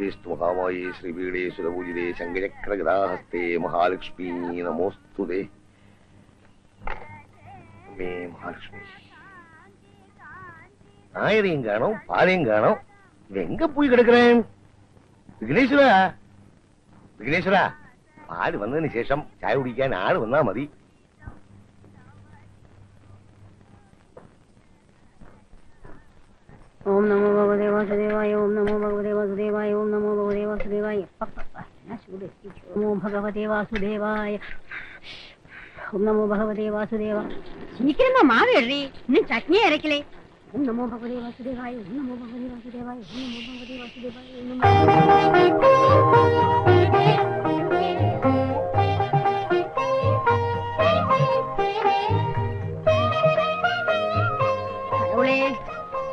ശക്തിസ്ത്വകാമായേ ശ്രീപീഠേ സുരപൂജിതേ ശങ്കരക്രഗതാഹസ്തേ മഹാലക്ഷ്മീ നമോസ്തുതേ അമ്മേ മഹാലക്ഷ്മി. நாயரையும் காணும் பாலையும் காணும் எங்க போய் கிடக்குறேன் വിഘ്നേശ്വരാ. വിഘ്നേശ്വരാ പാൽ വന്നതിന് ശേഷം ചായ കുടിക്കാൻ ആൾ വന്നാ മതി. ഓം നമോ ഭഗവതേ വാസുദേവായ ഓം നമോ ഭഗവതേ വാസുദേവായ ഓം നമോ ഭഗവതേ വാസുദേവായ. നമോ ഭഗവതേ വാസുദേവായ. ഓം നമോ ഭഗവതേ വാസുദേവ. സീക്കിരം മാവ് എഴുതി ഇന്നും ചട്നി അരക്കലേ ഓം നമോ ഭഗവതേ വാസുദേവായ ഓം നമോ ഭഗവതേ വാസുദേവായ ഓം നമോ ഭഗവതേ വാസുദേവായ.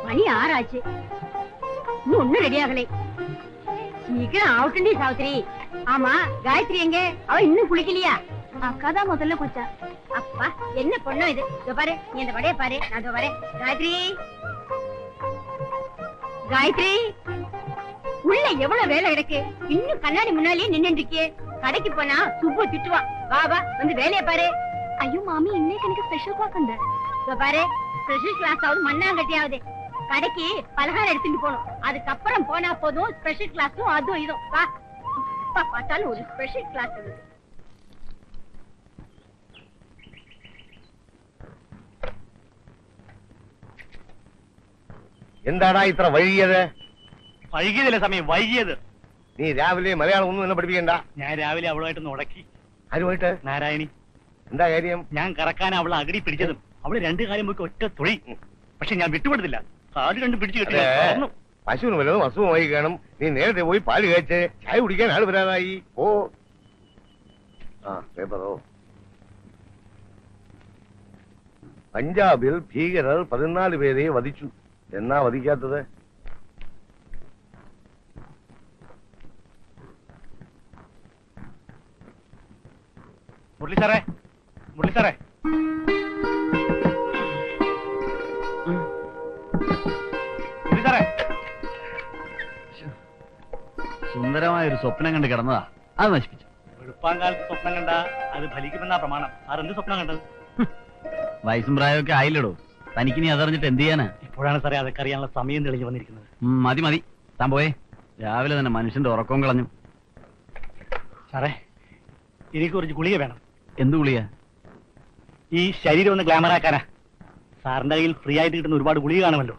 மணி ஆறாச்சு. இன்னும் ஒண்ணும் ரெடி ஆகலை. சீக்கிரம் ஆவுட்டண்டி சாவித்திரி. ஆமா காயத்ரி எங்க? அவ இன்னும் குளிக்கலையா? அக்கா தான் முதல்ல குளிச்சா. அப்பா என்ன பொண்ணோ இது? இதோ பாரு நீ இந்த வடைய பாரு. நான் இதோ வரேன். காயத்ரி. காயத்ரி. உள்ள எவ்வளவு வேலை கிடக்கு இன்னும் கண்ணாடி முன்னாலேயே நின்னு இருக்கே கடைக்கு போனா சுப்பு திட்டுவான் வா வா வந்து வேலையை பாரு. ஐயோ மாமி இன்னைக்கு எனக்கு ஸ்பெஷல் கிளாஸ் இதோ பாரு ஸ்பெஷல் கிளாஸ் ஆகுது மண்ணாங்கட்டியாவது. கடைக்கு பலகாரம் எடுத்துட்டு போகணும் அதுக்கப்புறம் போனா போதும் ஸ்பெஷல் கிளாஸும் அதுவும் இதுவும் வா எப்ப பார்த்தாலும் ஒரு ஸ்பெஷல் கிளாஸ் இருக்கு എന്താടാ ഇത്ര വൈകിയത് വൈകിയതല്ലേ സമയം വൈകിയത് നീ രാവിലെ മലയാളം ഒന്നും എന്നെ പഠിപ്പിക്കണ്ട ഞാൻ രാവിലെ അവളുമായിട്ട് ഉടക്കി ആരുമായിട്ട് നാരായണി എന്താ കാര്യം ഞാൻ കറക്കാൻ അവളെ അകടി പിടിച്ചതും അവള് രണ്ടു കാലം പോയി ഒറ്റ തുഴി പക്ഷെ ഞാൻ വിട്ടുകൊടുത്തില്ല കാൽ രണ്ട് പിടിച്ചു കിട്ടില്ല പശുവിന് വല്ലതും അസുഖമായി കാണും. നീ നേരത്തെ പോയി പാൽ കഴിച്ച് ചായ കുടിക്കാൻ ആൾ വരാതായി. ഓ ആ പേപ്പറോ പഞ്ചാബിൽ ഭീകരർ പതിനാല് പേരെ വധിച്ചു. എന്നാ വധിക്കാത്തത്? മുരളി സാറേ മുരളി സാറേ. സുന്ദരമായ ഒരു സ്വപ്നം കണ്ട് കിടന്നതാ. അത് നശിപ്പിച്ചു. വെളുപ്പാങ്കാലത്ത് സ്വപ്നം കണ്ട അത് ഫലിക്കുമെന്നാ പ്രമാണം. സാർ എന്ത് സ്വപ്നം കണ്ടത്? വയസ്സും പ്രായമൊക്കെ ആയില്ലടോ. തനിക്ക് നീ അതറിഞ്ഞിട്ട് എന്ത് ചെയ്യാനാ? ഇപ്പോഴാണ് സാറേ അതൊക്കെ അറിയാനുള്ള സമയം തെളിഞ്ഞു വന്നിരിക്കുന്നത്. ഉം, മതി മതി. താൻ പോയേ. രാവിലെ തന്നെ മനുഷ്യന്റെ ഉറക്കവും കളഞ്ഞു. സാറേ എനിക്ക് കുറച്ച് ഗുളിക വേണം. എന്ത് ഗുളിക? ഈ ശരീരം ഒന്ന് ഗ്ലാമർ ആക്കാനാ. സാറിന്റെ കയ്യിൽ ഫ്രീ ആയിട്ട് കിട്ടുന്ന ഒരുപാട് ഗുളിക കാണുമല്ലോ.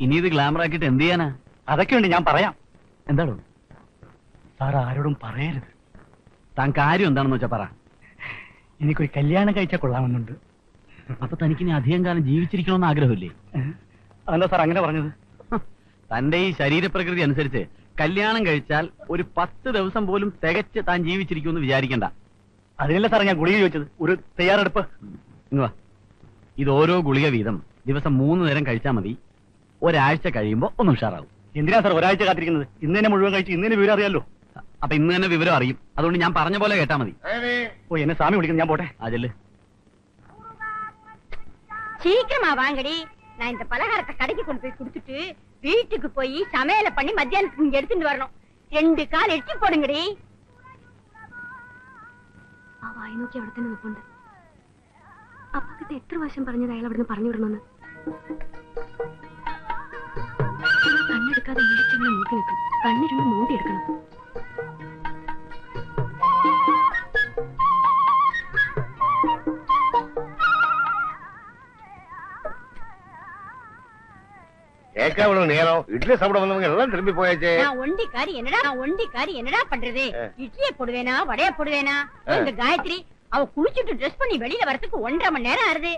ഇനി ഇത് ഗ്ലാമർ ആക്കിയിട്ട് എന്ത് ചെയ്യാനാ? അതൊക്കെ ഉണ്ട് ഞാൻ പറയാം. എന്താടോ? സാർ ആരോടും പറയരുത്. താൻ കാര്യം എന്താണെന്ന് വെച്ചാ പറ. എനിക്കൊരു കല്യാണം കഴിച്ചാൽ കൊള്ളാമെന്നുണ്ട്. അപ്പൊ തനിക്ക് ഇനി അധികം കാലം ജീവിച്ചിരിക്കണമെന്ന് ആഗ്രഹമില്ലേ? അതെന്താ സാർ അങ്ങനെ പറഞ്ഞത്. തന്റെ ഈ ശരീരപ്രകൃതി അനുസരിച്ച് കല്യാണം കഴിച്ചാൽ ഒരു പത്ത് ദിവസം പോലും തികച്ച് താൻ ജീവിച്ചിരിക്കുമെന്ന് വിചാരിക്കണ്ട. അതിനല്ല സാർ ഞാൻ ഗുളിക ചോദിച്ചത്? ഒരു തയ്യാറെടുപ്പ്. ഇങ്ങ് വാ. ഇത് ഓരോ ഗുളിക വീതം ദിവസം മൂന്ന് നേരം കഴിച്ചാൽ മതി. ഒരാഴ്ച കഴിയുമ്പോ ഒന്ന് ഉഷാറാവും. എന്തിനാ സാർ ഒരാഴ്ച കാത്തിരിക്കുന്നത്? ഇന്ന് തന്നെ മുഴുവൻ കഴിച്ച് ഇന്ന് തന്നെ വിവരം അറിയാലോ? അപ്പൊ ഇന്ന് തന്നെ വിവരം അറിയും അതുകൊണ്ട് ഞാൻ പറഞ്ഞ പോലെ കേട്ടാ മതി ഓ എന്നെ സ്വാമി വിളിക്കുന്നു ഞാൻ പോട്ടെ അതില് சீக்கிரமா வாங்கடி நான் இந்த பலகாரத்தை கடைக்கு கொண்டு போய் கொடுத்துட்டு வீட்டுக்கு போய் சமையல பண்ணி மத்தியானத்துக்கு இங்க எடுத்துட்டு வரணும் ரெண்டு கால் எட்டி போடுங்கடி ആ വായി നോക്കി അവിടെ തന്നെ നിൽപ്പുണ്ട് അപ്പക്കിട്ട് എത്ര പ്രാവശ്യം പറഞ്ഞത് അയാൾ അവിടുന്ന് പറഞ്ഞു വിടണമെന്ന് കണ്ണെടുക്കാതെ ഇടിച്ചങ്ങനെ നോക്കി നിൽക്കും കണ്ണിരുന്ന് என்னடா பண்றது? இட்லிய போடுவேனா வடைய போடுவேனா? இந்த காயத்ரி அவ குளிச்சுட்டு ட்ரெஸ் பண்ணி வெளியில வரதுக்கு ஒன்றரை மணி நேரம் ஆறுது.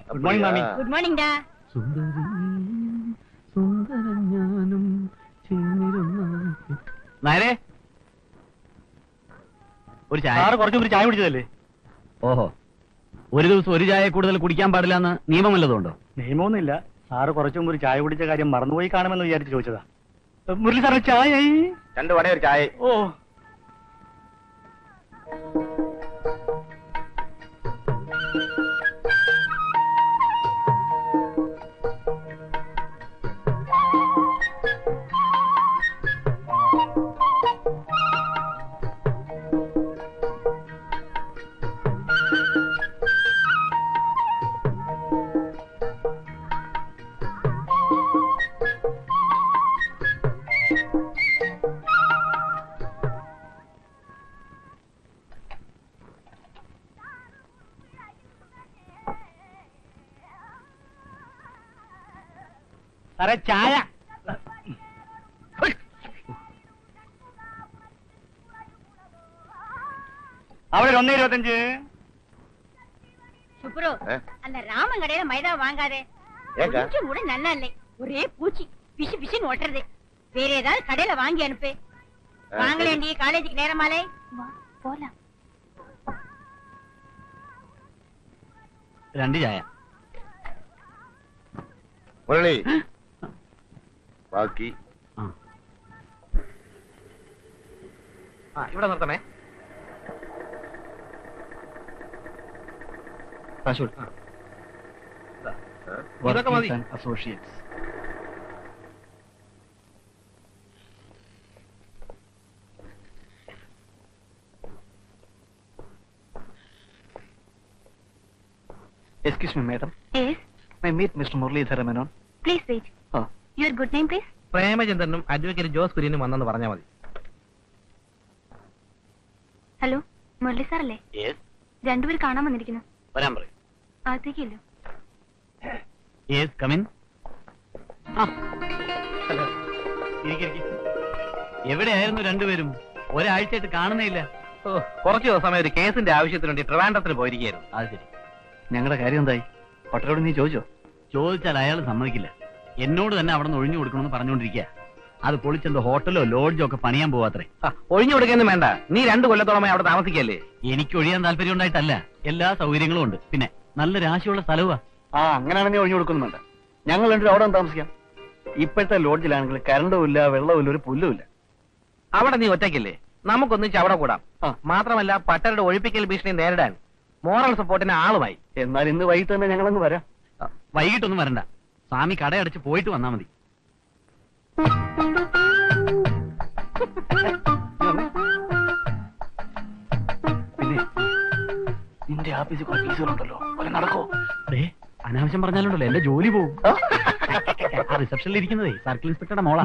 குட் மார்னிங் டா. நாயரே ഒരു ചായ? സാറ് കുറച്ചു ഒരു ചായ കുടിച്ചതല്ലേ? ഓഹോ. ഒരു ദിവസം ഒരു ചായ കൂടുതൽ കുടിക്കാൻ പാടില്ല എന്ന് നിയമം വല്ലതുണ്ടോ നിയമമൊന്നുമില്ല. സാറ് കുറച്ചു മുമ്പ് ഒരു ചായ കുടിച്ച കാര്യം മറന്നുപോയി കാണുമെന്ന് വിചാരിച്ച് ചോദിച്ചതാ. മുരളി സാറേ ചായ രണ്ട് വട ഒരു ചായ. ഓ. സാറേ ചായ അവിടെ ഒന്നേ ഇരുപത്തഞ്ച് சுப்ரு ஆ? அந்த ராமன் கடையில மைதா வாங்காதே ஏக்கா? கொஞ்சம் கூட நல்லா இல்லை ஒரே பூச்சி பிசு பிசுன்னு ஒட்டுறது வேற ஏதாவது கடையில வாங்கி அனுப்பு ஆ, வாங்கலேண்டி காலேஜுக்கு நேரமாலே പോലാം രണ്ട് ചായ മുരളി ബാക്കി. ആ. ഇവിടെ നിർത്തണേ. ഇതൊക്കെ മതി. Associates excuse me madam yes my meet mister Muralidhara Menon please wait ആ. യുവർ ഗുഡ് നെയിം പ്ലീസ് പ്രേമചന്ദ്രനും അഡ്വക്കേറ്റ് ജോസ് കുര്യനും വന്നെന്ന് പറഞ്ഞാൽ മതി. ഹലോ മുരളി സാർ അല്ലേ? രണ്ടുപേർ കാണാൻ വന്നിരിക്കുന്നു. വരാൻ പറയും. അകത്തേക്കല്ലോ. യെസ് കമിൻ എവിടെയായിരുന്നു രണ്ടുപേരും? ഒരാഴ്ചയായിട്ട് കാണുന്നേയില്ല. കുറച്ചു ദിവസമായി ഒരു കേസിന്റെ ആവശ്യത്തിന് വേണ്ടി ട്രിവാൻഡ്രത്തിന് പോയിരിക്കുകയായിരുന്നു. അത് ശരി. ഞങ്ങളുടെ കാര്യം എന്തായി? പട്ടരോട് നീ ചോദിച്ചോ? ചോദിച്ചാൽ അയാൾ സമ്മതിക്കില്ല. എന്നോട് തന്നെ അവിടെ നിന്ന് ഒഴിഞ്ഞു കൊടുക്കണമെന്ന് പറഞ്ഞുകൊണ്ടിരിക്കുക. അത് പൊളിച്ചെന്തോ ഹോട്ടലോ ലോഡ്ജോ ഒക്കെ പണിയാൻ പോവാത്രേ. ഒഴിഞ്ഞു കൊടുക്കൊന്നും വേണ്ട. നീ രണ്ടു കൊല്ലത്തോളമായി അവിടെ താമസിക്കല്ലേ? എനിക്ക് ഒഴിയാൻ താല്പര്യം ഉണ്ടായിട്ടല്ല. എല്ലാ സൗകര്യങ്ങളും ഉണ്ട്. പിന്നെ നല്ല രാശിയുള്ള സ്ഥലവാ ആ അങ്ങനെയാണ് നീ ഒഴിഞ്ഞു കൊടുക്കുന്നുണ്ട് ഞങ്ങൾ രണ്ടും അവിടെ താമസിക്കാം. ഇപ്പോഴത്തെ ലോഡ്ജിലാണെങ്കിൽ കരണ്ടും ഇല്ല വെള്ളവും ഇല്ല ഒരു പുല്ലും ഇല്ല. അവിടെ നീ ഒറ്റയ്ക്കില്ലേ? നമുക്കൊന്നിച്ച് അവിടെ കൂടാം. മാത്രമല്ല പട്ടരുടെ ഒഴിപ്പിക്കൽ ഭീഷണി നേരിടാൻ. മോറൽ സപ്പോർട്ടിന് ആളുമായി. എന്നാൽ ഇന്ന് വൈകിട്ട് തന്നെ ഞങ്ങളങ്ങ് വരാം. വൈകിട്ടൊന്നും വരണ്ട. സ്വാമി കടയടച്ച് പോയിട്ട് വന്നാ മതി. പിന്നെ നിന്റെ ആഫീസിൽ കുറെ ഫീസുകളുണ്ടല്ലോ ഒരു നടക്കോ? അനാവശ്യം പറഞ്ഞാലുണ്ടല്ലോ എന്റെ ജോലി പോവും. ആ. റിസപ്ഷനിൽ ഇരിക്കുന്നതേ സർക്കിൾ ഇൻസ്പെക്ടറുടെ മോളാ.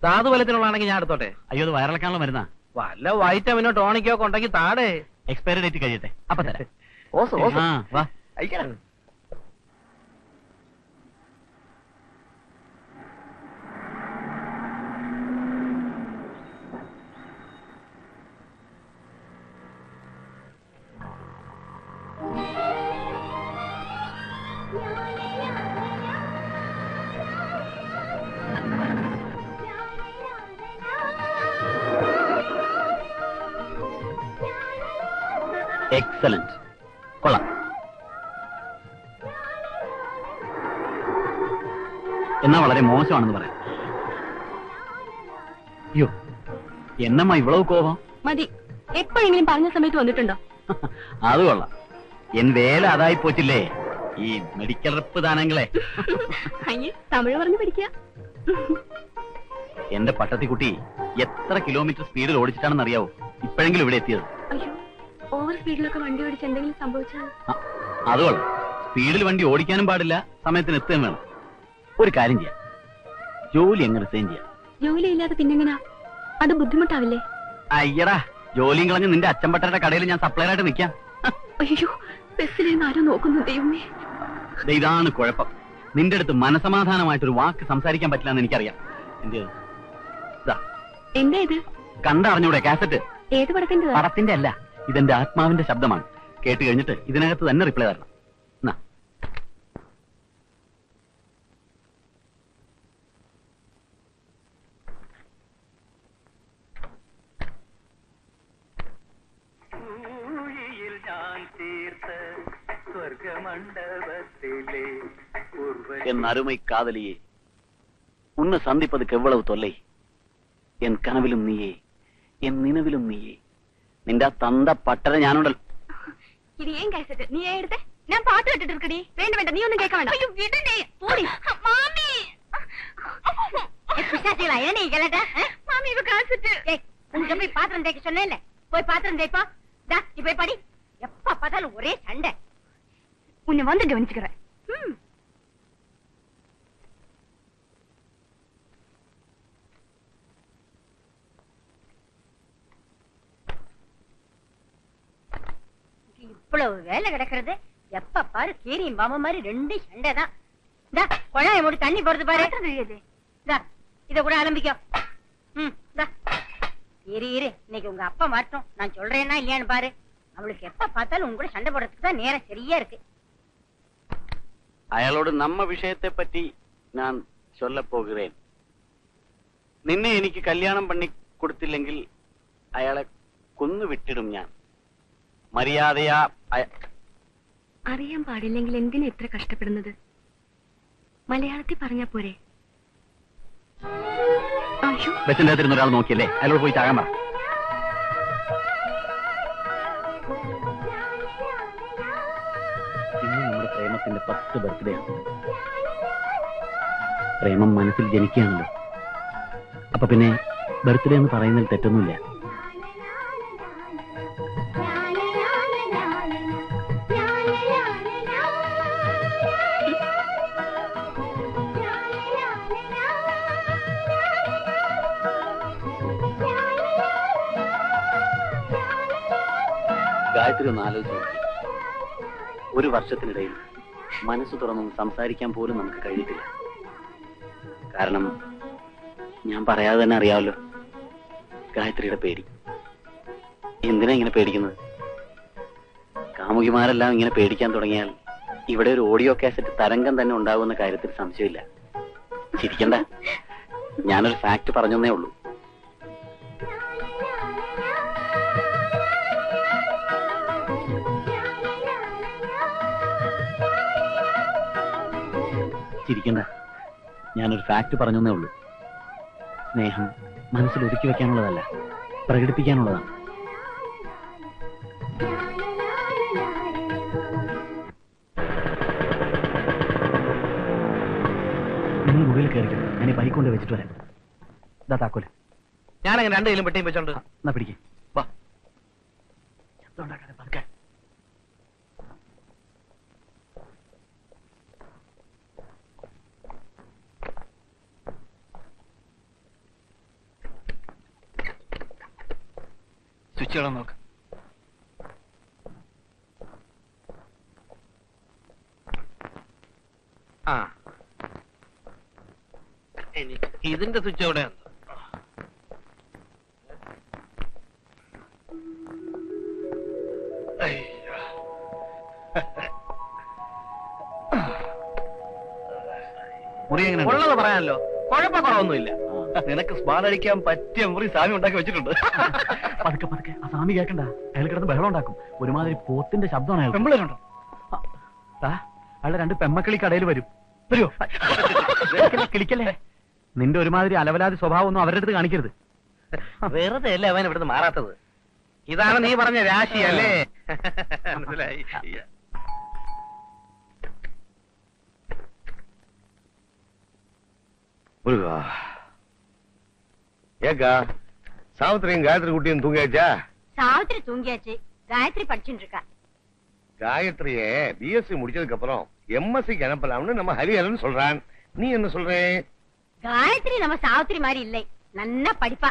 സാധുബലത്തിനുള്ളതാണെങ്കിൽ ഞാൻ എടുത്തോട്ടെ അയ്യോ അത് വയറിളക്കാനുള്ള മരുന്നാ. വല്ല വൈറ്റമിനോ ടോണിക്കോ ഒക്കെ ഉണ്ടെങ്കിൽ താടേ. എക്സ്പയറി ഡേറ്റ് കഴിയട്ടെ. അപ്പൊ തരാം. ഓസോ ഓസോ ആ വാ. അയക്കണം എക്സലന്റ് കൊള്ളാം. എന്നാ വളരെ മോശമാണെന്ന് പറയാം. അയ്യോ എന്നമ്മ ഇവളവ് കോപം? മതി. എപ്പോഴെങ്കിലും പറഞ്ഞ സമയത്ത് വന്നിട്ടുണ്ടോ? അത് കൊള്ളാം. എൻ വേല അതായി പോറ്റില്ലേ ഈ മെഡിക്കൽ റിപ്പ് ദാനങ്ങളെ. തമിഴ് പറഞ്ഞു പഠിക്കുക എന്റെ പട്ടത്തിക്കുട്ടി എത്ര കിലോമീറ്റർ സ്പീഡിൽ ഓടിച്ചിട്ടാണെന്ന് അറിയാവോ ഇപ്പോഴെങ്കിലും ഇവിടെ എത്തിയത്. സ്പീഡിലൊക്കെ വണ്ടി ഓടിച്ച് എന്തെങ്കിലും സംഭവിച്ചാൽ അത് കൊള്ളാം. സ്പീഡിൽ വണ്ടി ഓടിക്കാനും പാടില്ല സമയത്തിന് എത്തുകയും വേണം. ഒരു കാര്യം ചെയ്യാം. ജോലി എങ്ങനെ റിസൈൻ ചെയ്യാം. ജോലി ഇല്ലാതെ പിന്നെങ്ങനാ? അത് ബുദ്ധിമുട്ടാവില്ലേ? അയ്യടാ ജോലിയും കളഞ്ഞ് നിന്റെ അച്ഛൻപട്ടരുടെ കടയിൽ ഞാൻ സപ്ലൈ ആയിട്ട് നിൽക്കാം അയ്യോ ബസ്സിലിരുന്ന് ആരോ നോക്കുന്നു ദൈവമേ. ഇതാണ് കുഴപ്പം. നിന്റെ അടുത്ത് മനസമാധാനമായിട്ടൊരു വാക്ക് സംസാരിക്കാൻ പറ്റില്ല എന്ന് എനിക്കറിയാം. എന്താ ഇത്? കണ്ടറിഞ്ഞൂടെ കാസറ്റ്? ഏത് പടത്തിന്റെ പടത്തിന്റെ അല്ല. ഇതെന്റെ ആത്മാവിന്റെ ശബ്ദമാണ് കേട്ട് കഴിഞ്ഞിട്ട് ഇതിനകത്ത് തന്നെ റിപ്ലൈ തരണം എന്നാ என் அருமை காதலியே உன்னை சந்திப்பதுக்கு எவ்வளவு தொல்லை என் கனவிலும் நீயே என் நினைவிலும் നീയേ നിന്റെ ആ തന്ത പട്ടര ഞാനുണ്ടല്ലോ ഇത് ഏൻ കാസറ്റ് നീ ഏൻ എടുത്തേ ഞാൻ പാട്ട് കേട്ടിട്ട് இருக்கடி വേണ്ട വേണ്ട നീ ഒന്നും കേൾക്കാൻ വേണ്ട അയ്യോ വിടണേ പോടി മാമി பிசாசிகளா என்ன நீ கலட்ட மாமி இவ காசட்டு ஏய் உங்க போய் பாத்திரம் தேய்க்க சொன்னேன்ல போய் பாத்திரம் தேய்ப்பா டா நீ போய் படி எப்ப பார்த்தாலும் ஒரே சண்டை உன்னை வந்து கவனிச்சுக்கிறேன் ம் இவ்வளவு வேலை கிடக்கிறது எப்ப பாரு கீரியும் பாம மாதிரி ரெண்டு சண்டை தான் இந்தா குழாய மூடி தண்ணி போறது பாரு இந்தா இத கூட ஆரம்பிக்கோ ம் இந்தா இரு இரு இன்னைக்கு உங்க அப்பா மாட்டோம் நான் சொல்றேன்னா இல்லையான்னு பாரு அவளுக்கு எப்ப பார்த்தாலும் உங்க கூட சண்டை போடுறதுக்கு தான் நேரம் சரியா இருக்கு അയാളോട് നമ്മ വിഷയത്തെ പറ്റി ഞാൻ ചൊല്ല പോകുകേൻ നിന്നെ എനിക്ക് കല്യാണം പണി കൊടുത്തില്ലെങ്കിൽ അയാളെ കൊന്നു വിട്ടിടും ഞാൻ മര്യാദയാ അറിയാൻ പാടില്ലെങ്കിൽ എന്തിനാ ഇത്ര കഷ്ടപ്പെടുന്നത്? മലയാളത്തിൽ പറഞ്ഞാ പോരെ. ബസിന്റെ അകത്തിരുന്ന ഒരാൾ നോക്കിയല്ലേ? അയാളോട് പോയി ചാകാൻ പറ. ഇന്ന് നമ്മുടെ പ്രേമത്തിന്റെ പത്ത് ബർത്ത്ഡേ ആണ്. പ്രേമം മനസ്സിൽ ജനിക്കുകയാണല്ലോ. അപ്പൊ പിന്നെ ബർത്ത്ഡേ എന്ന് പറയുന്നതിൽ തെറ്റൊന്നുമില്ല. ഗായത്രി ഒന്ന് ആലോചിച്ചു ഒരു വർഷത്തിനിടയിൽ മനസ്സ് തുറന്നും സംസാരിക്കാൻ പോലും നമുക്ക് കഴിയത്തില്ല കാരണം ഞാൻ പറയാതെ തന്നെ അറിയാമല്ലോ ഗായത്രിയുടെ പേടി. എന്തിനാ ഇങ്ങനെ പേടിക്കുന്നത്? കാമുകിമാരെല്ലാം ഇങ്ങനെ പേടിക്കാൻ തുടങ്ങിയാൽ ഇവിടെ ഒരു ഓഡിയോ കാസറ്റ് തരംഗം തന്നെ ഉണ്ടാകുമെന്ന കാര്യത്തിൽ സംശയമില്ല. ചിരിക്കണ്ട. ഞാനൊരു ഫാക്ട് പറഞ്ഞേ ഉള്ളൂ. ചിരിക്കണ്ട ഞാനൊരു ഫാക്ട് പറഞ്ഞേ ഉള്ളൂ. സ്നേഹം മനസ്സിൽ ഒതുക്കി വെക്കാനുള്ളതല്ല പ്രകടിപ്പിക്കാനുള്ളതാണ്. നിങ്ങൾ മുകളിൽ കയറിക്കോ. ഞാൻ ഈ ബൈക്ക് കൊണ്ട് വെച്ചിട്ട് വരാം. ഇതാ താക്കോൽ. ഞാനങ്ങനെ രണ്ടു കയ്യിലും പെട്ടിയും വെച്ചോണ്ട് എന്നാ പിടിക്കേ. വാ. ശബ്ദം ഉണ്ടാക്കാതെ പതുക്കെ. സ്വിച്ച് ഇടാൻ നോക്ക് ആ. എനിക്ക് ഇതിന്റെ സ്വിച്ച് എവിടെയാണ് മുറി എങ്ങനെ ഉള്ളത് പറയാനല്ലോ. കുഴപ്പക്കുറവൊന്നുമില്ല. നിനക്ക് സ്മാൻ അടിക്കാൻ പറ്റിയ മുറി സ്വാമി ഉണ്ടാക്കി വെച്ചിട്ടുണ്ട്. പതുക്കെ പതുക്കെ. ആ സ്വാമി കേൾക്കണ്ട അയാൾ കിടന്ന് ബഹളം ഉണ്ടാക്കും. ഒരുമാതിരി പോത്തിന്റെ ശബ്ദമാണ് അയാൾ പെമ്പിളുണ്ടോ അയാളുടെ രണ്ട് പെമ്മക്കിളി കടയിൽ വരും. വരുമോ കിളിക്കല്ലേ? നിന്റെ ഒരുമാതിരി അലവലാതി സ്വഭാവം ഒന്നും അവരുടെ അടുത്ത് കാണിക്കരുത്. വെറുതെ അല്ലേ അവൻ ഇവിടുന്ന് മാറാത്തത്? ഇതാണ് നീ പറഞ്ഞ രാശി അല്ലേ? മനസ്സിലായി. മുരുക ஏக்கா சாவித்திரியும் காயத்ரி குட்டியும் தூங்கியாச்சா? சாவித்திரி தூங்கியாச்சு. காயத்ரி படிச்சுட்டு இருக்கா. காயத்ரியே பிஎஸ்சி முடிச்சதுக்கு அப்புறம் எம்எஸ்சிக்கு அனுப்பலாம்னு நம்ம ஹரிஹரன் சொல்றான். நீ என்ன சொல்ற? காயத்ரி நம்ம சாவித்திரி மாதிரி இல்லை. நன்னா படிப்பா.